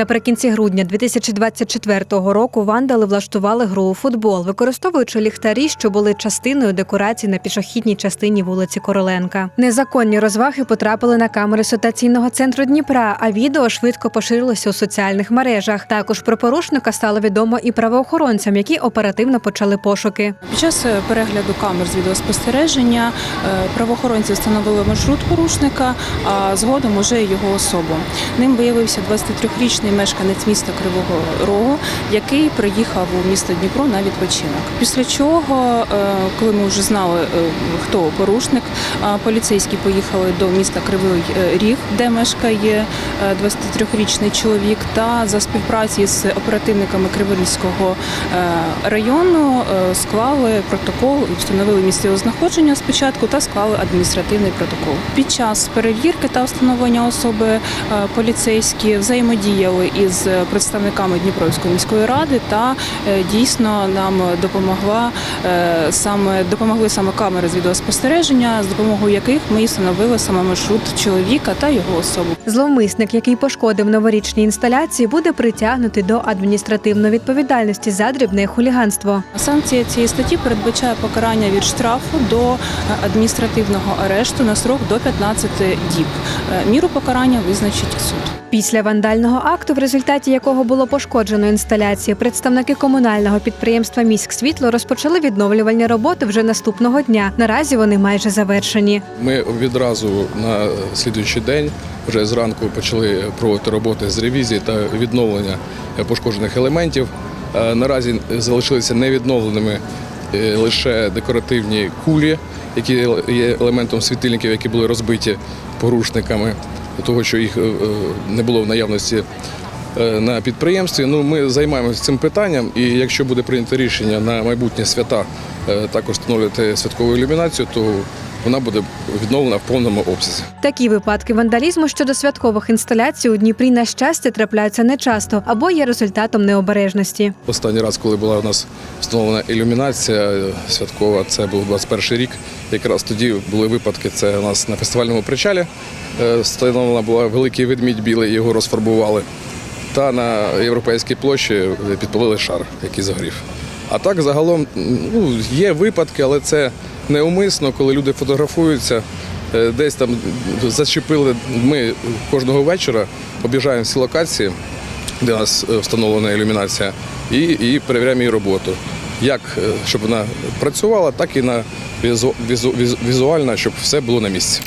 Наприкінці грудня 2024 року вандали влаштували гру у футбол, використовуючи ліхтарі, що були частиною декорацій на пішохідній частині вулиці Короленка. Незаконні розваги потрапили на камери ситуаційного центру Дніпра, а відео швидко поширилося у соціальних мережах. Також про порушника стало відомо і правоохоронцям, які оперативно почали пошуки. Під час е, перегляду камер з відеоспостереження е, правоохоронці встановили маршрут порушника, а згодом уже його особу. Ним виявився 23-річний мешканець міста Кривого Рогу, який приїхав у місто Дніпро на відпочинок. Після чого, е, коли ми вже знали, е, хто порушник, поліцейські поїхали до міста Кривий е, Ріг, де мешкає е, 23-річний чоловік, та за співпраці з оперативниками Криворізького району склали протокол, встановили місце його знаходження спочатку та склали адміністративний протокол. Під час перевірки та встановлення особи поліцейські взаємодіяли із представниками Дніпровської міської ради та е, дійсно нам допомогла е, саме допомогли саме камери з відеоспостереження, з допомогою яких ми встановили саме маршрут чоловіка та його особу. Зловмисник, який пошкодив новорічні інсталяції, буде притягнутий до адміністративної відповідальності за дрібне хуліганство. Санкція цієї статті передбачає покарання від штрафу до е, адміністративного арешту на срок до 15 діб. Е, Міру покарання визначить суд. Після вандального акту, в результаті якого було пошкоджено інсталяції, представники комунального підприємства «Міськсвітло» розпочали відновлювальні роботи вже наступного дня. Наразі вони майже завершені. Ми відразу на слідуючий день вже зранку почали проводити роботи з ревізії та відновлення пошкоджених елементів. Е, Наразі залишилися невідновленими лише декоративні кулі, які є елементом світильників, які були розбиті порушниками, того що їх е, е, не було в наявності е, на підприємстві. Ну, ми займаємося цим питанням, і якщо буде прийнято рішення на майбутні свята е, також встановлювати святкову ілюмінацію, то вона буде відновлена в повному обсязі. Такі випадки вандалізму щодо святкових інсталяцій у Дніпрі на щастя трапляються нечасто або є результатом необережності. Останній раз, коли була у нас встановлена ілюмінація святкова, це був 21 рік. Якраз тоді були випадки. Це у нас на фестивальному причалі е, встановлена була великий ведмідь білий, його розфарбували. Та на європейській площі підпалили шар, який загорів. А так загалом ну, є випадки, але це неумисно, коли люди фотографуються, е, десь там зачепили. Ми кожного вечора об'їжджаємо всі локації, де у нас е, встановлена ілюмінація, і, і перевіряємо її роботу. Як е, щоб вона працювала, так і на візу, візу, візу- візуально, щоб все було на місці.